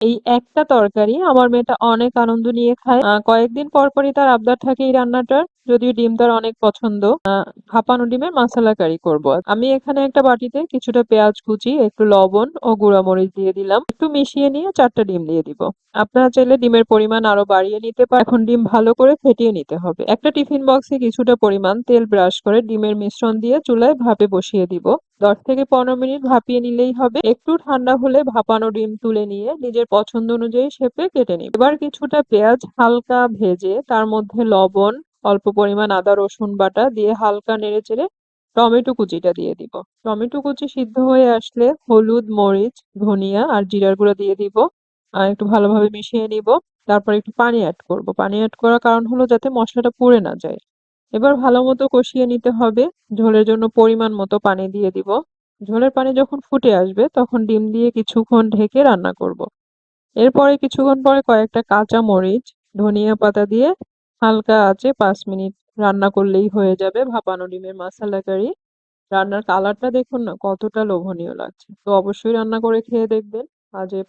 এই একটা তরকারি। আমার মেয়েটা অনেক আনন্দ নিয়ে খায়। আহ, কয়েকদিন পর পরই তার আবদার থাকে এই রান্নাটার। যদিও ডিম তার অনেক পছন্দ আহ, ভাপানো ডিমের মশলা কারি করব। আমি এখানে একটা বাটিতে কিছুটা পেঁয়াজ কুচি একটু লবণ ও গুঁড়া মরিচ দিয়ে দিলাম। একটু মিশিয়ে নিয়ে চারটা ডিম দিয়ে দিব। আপনারা চাইলে ডিমের পরিমাণ আরও বাড়িয়ে নিতে পারেন। এখন ডিম ভালো করে ফেটিয়ে নিতে হবে। একটা টিফিন বক্সে কিছুটা পরিমাণ তেল ব্রাশ করে ডিমের মিশ্রণ দিয়ে চুলায় ভাপে বসিয়ে দিব। দশ থেকে পনেরো মিনিট ভাপিয়ে নিলেই হবে। একটু ঠান্ডা হলে ভাপানো ডিম তুলে নিয়ে নিজের পছন্দ অনুযায়ী শেপে কেটে নিব। এবার কিছুটা পেঁয়াজ হালকা ভেজে তার মধ্যে লবণ অল্প পরিমাণ আদা, রসুন বাটা দিয়ে হালকা নেড়েচেড়ে টমেটো কুচিটা দিয়ে দিব। টমেটো কুচি সিদ্ধ হয়ে আসলে হলুদ, মরিচ, ধনিয়া আর জিরার গুঁড়ো দিয়ে দিব। আর একটু ভালোভাবে মিশিয়ে নিব। তারপর একটু পানি অ্যাড করব। পানি অ্যাড করার কারণ হলো যাতে মশলাটা পুড়ে না যায়। এবার ভালো মতো কষিয়ে নিতে হবে। ঝোলের জন্য পরিমাণ মতো পানি দিয়ে দিব। ঝোলের পানি যখন ফুটে আসবে তখন ডিম দিয়ে কিছুক্ষণ ঢেকে রান্না করব। এরপরে কিছুক্ষণ পরে কয়েকটা কাঁচা মরিচ, ধনিয়া পাতা দিয়ে হালকা আছে, পাঁচ মিনিট রান্না করলেই হয়ে যাবে। ভাপানো ডিমের মশলা কারি। রান্নার কালারটা দেখুন না, কতটা লোভনীয় লাগছে। তো অবশ্যই রান্না করে খেয়ে দেখবেন। আজ এ